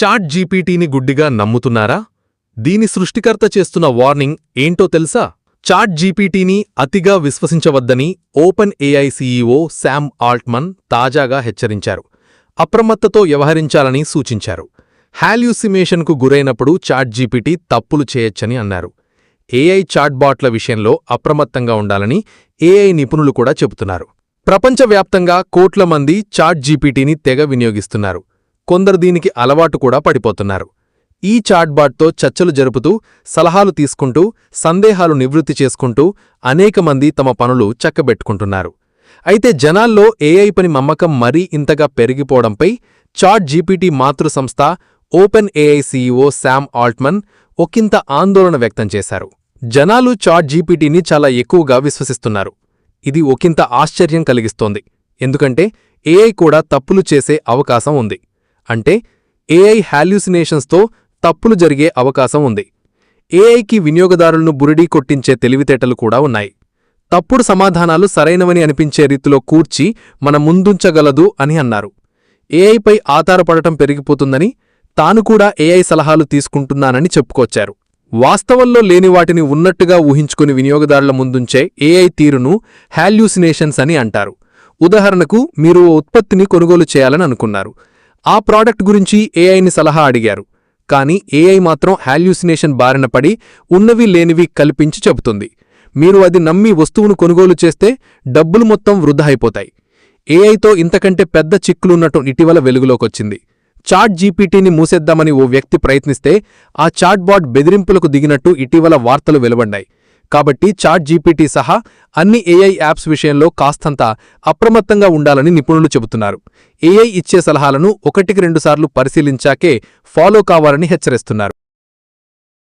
Chat జీపీటీని గుడ్డిగా నమ్ముతున్నారా? దీని సృష్టికర్త చేస్తున్న వార్నింగ్ ఏంటో తెలుసా? చాట్ జీపీటీని అతిగా విశ్వసించవద్దని open AI CEO Sam Altman తాజాగా హెచ్చరించారు. అప్రమత్తతో వ్యవహరించాలని సూచించారు. హాల్యూసిమేషన్కు గురైనప్పుడు చాట్ జీపీటీ తప్పులు చేయొచ్చని అన్నారు. ఏఐ చాట్బాట్ల విషయంలో అప్రమత్తంగా ఉండాలని ఏఐ నిపుణులు కూడా చెబుతున్నారు. ప్రపంచవ్యాప్తంగా కోట్ల మంది చాట్ జీపీటీని తెగ వినియోగిస్తున్నారు. కొందరు దీనికి అలవాటు కూడా పడిపోతున్నారు. ఈ చాట్బాట్తో చర్చలు జరుపుతూ సలహాలు తీసుకుంటూ సందేహాలు నివృత్తి చేసుకుంటూ అనేక మంది తమ పనులు చక్కబెట్టుకుంటున్నారు. అయితే జనాల్లో ఏఐ పని మమ్మకం మరీ ఇంతగా పెరిగిపోవడంపై చాట్ జీపీటీ మాతృ సంస్థ open AI CEO Sam Altman ఒకింత ఆందోళన వ్యక్తం చేశారు. జనాలు చాట్ జీపీటీని చాలా ఎక్కువగా విశ్వసిస్తున్నారు. ఇది ఒకింత ఆశ్చర్యం కలిగిస్తోంది. ఎందుకంటే ఏఐ కూడా తప్పులు చేసే అవకాశం ఉంది. అంటే ఏఐ హాల్యూసినేషన్స్తో తప్పులు జరిగే అవకాశం ఉంది. ఏఐకి వినియోగదారులను బురిడీ కొట్టించే తెలివితేటలు కూడా ఉన్నాయి. తప్పుడు సమాధానాలు సరైనవని అనిపించే రీతిలో కూర్చి మన ముందుంచగలదు అని అన్నారు. ఏఐపై ఆధారపడటం పెరిగిపోతుందని తాను కూడా ఏఐ సలహాలు తీసుకుంటున్నానని చెప్పుకొచ్చారు. వాస్తవంలో లేని వాటిని ఉన్నట్టుగా ఊహించుకుని వినియోగదారుల ముందుంచే ఏఐ తీరును హాల్యూసినేషన్స్ అని అంటారు. ఉదాహరణకు మీరు ఓ ఉత్పత్తిని కొనుగోలు చేయాలని అనుకున్నారు. ఆ ప్రాడక్ట్ గురించి ఏఐని సలహా అడిగారు. కానీ ఏఐ మాత్రం హాల్యూసినేషన్ బారిన పడి ఉన్నవి లేనివి కల్పించి చెబుతుంది. మీరు అది నమ్మి వస్తువును కొనుగోలు చేస్తే డబ్బులు మొత్తం వృధా అయిపోతాయి. ఏఐతో ఇంతకంటే పెద్ద చిక్కులున్నట్టు ఇటీవల వెలుగులోకొచ్చింది. చాట్ జీపీటీని మూసేద్దామని ఓ వ్యక్తి ప్రయత్నిస్తే ఆ చాట్బాట్ బెదిరింపులకు దిగినట్టు ఇటీవల వార్తలు వెలువడ్డాయి. కాబట్టి చాట్ జీపీటీ సహా అన్ని ఏఐ యాప్స్ విషయంలో కాస్తంత అప్రమత్తంగా ఉండాలని నిపుణులు చెబుతున్నారు. ఏఐ ఇచ్చే సలహాలను ఒకటికి రెండుసార్లు పరిశీలించాకే ఫాలో కావాలని హెచ్చరిస్తున్నారు.